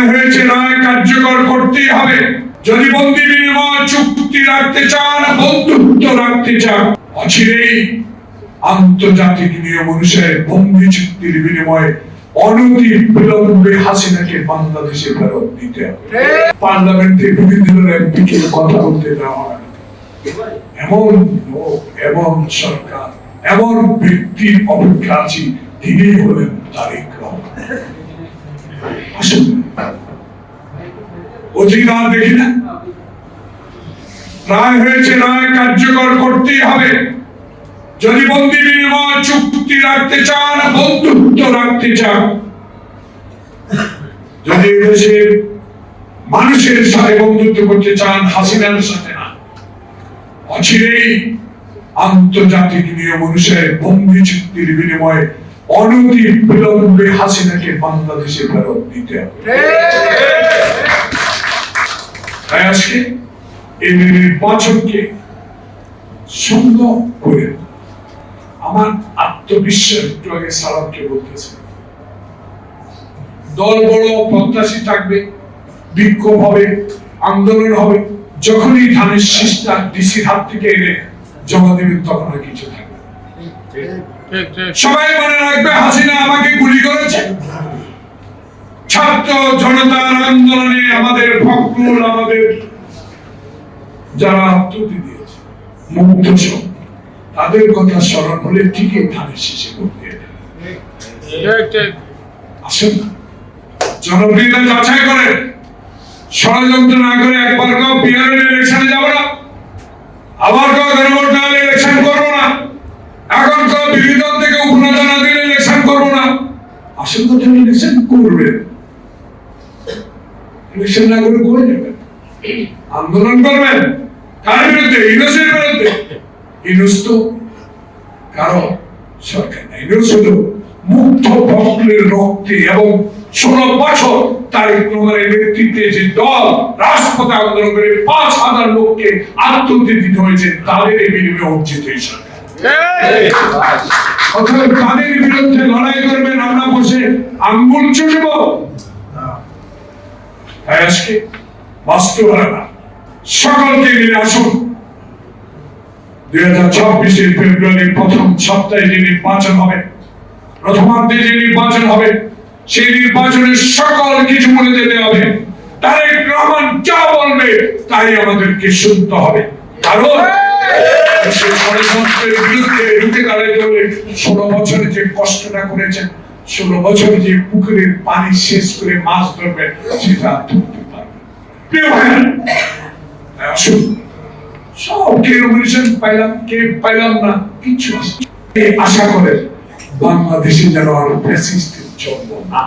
রায় হয়েছে রায় কার্যকর করতেই হবে। যদি বন্দি বিনিময় চুক্তি রাখতে চান, বন্ধুত্ব রাখতে চান, অচিরেই আন্তর্জাতিক নিয়ম অনুসারে বন্দি চুক্তির বিনিময়ে অনতি বিলম্বে হাসিনাকে বাংলাদেশে ফেরত দিতে হবে। পার্লামেন্টে বিভিন্ন এমপিকে কথা বলতে দেওয়া এমন লোক, এমন সরকার, এমন ব্যক্তির অপেক্ষা আছি, তিনি হলেন তারেক রহমান। আসুন। অধিকার দেখি না। রায় হয়েছে, রায় কার্যকর করতেই হবে। যদি বন্দি বিনিময় চুক্তি রাখতে চান, বন্ধুত্ব রাখতে চান, যদি দেশের মানুষের সাথে বন্ধুত্ব করতে চান, হাসিনার সাথে না। অচিরেই আন্তর্জাতিক নিয়ম অনুসারে বন্দি চুক্তির বিনিময়ে অনতি বিলম্বে হাসিনাকে বাংলাদেশে ফেরত দিতে হবে। আজকে এই নির্বাচনকে সুন্দর করে আমার আত্মবিশ্বাস একটু আগে সালামকে বলতেছে। দল বড়, প্রত্যাশী থাকবে, বিক্ষোভ হবে, আন্দোলন হবে। যখনই ধানের শীষটা ডিসির হাত থেকে এনে জমা দেবেন তখন আর কিছু থাকবে সবাই মনে রাখবে, হাসিনা আমাকে গুলি করেছে। ছাত্র জনতার আন্দোলনে আমাদের ফখরুল, আমাদের যারা আত্মতি দিয়েছে, মুগ্ধ সব, তাদের কথা স্মরণ হলে ঠিকই ধানের শীষে ঠিক আসুন, জনপ্রিয়তা যাচাই করেন। ষড়যন্ত্র না করে একবার কেউ পিয়ারের ইলেকশনে যাব না, আবার কেউ গণভোট না ইলেকশন করব না, এখন কেউ বিরোধী দল থেকে উপনেতা না দিলে ইলেকশন করব না। আসল কথা ইলেকশন করবে ইলেকশন না করে করে যাবেন আন্দোলন করবেন কার বিরুদ্ধে ইউনুসের বিরুদ্ধে। ইউনুস তো কারণ সরকার নাই ইউনুস হলো মুক্ত ফখরের রক্তে এবং ষোলো বছর তারেক রহমানের নেতৃত্বে যে দল রাজপথে আন্দোলন করে পাঁচ হাজার লোককে আত্মহত্যা দিতে হয়েছে, তাদের বিনিময়ে অর্জিত এই সরকার। ঠিক তাদের বিরুদ্ধে লড়াই করবেন আমরা বসে আঙ্গুল চুষব। তাই আজকে বাস্তবতা সকলকে নিয়ে আসুন। দুই হাজার চব্বিশের ফেব্রুয়ারির প্রথম সপ্তাহে যে নির্বাচন হবে, প্রথমার্ধে যে নির্বাচন হবে, সেই নির্বাচনের সকল কিছু মনে যেতে হবে। তারেক রহমান যা বলবে, তাই আমাদেরকে শুনতে হবে। কারণ সে ষড়যন্ত্রের বিরুদ্ধে রুখে দাঁড়াইতে হলে ষোলো বছরে যে কষ্টটা করেছেন ষোলো বছর যে পুকুরের পানি শেষ করে মাছ ধরবে সেটা ধরতে পারবে সব কে নমিনেশন পাইলাম কে পাইলাম না কিছু আশা করে বাংলাদেশে যেন আর ফ্যাসিস্টের জন্ম না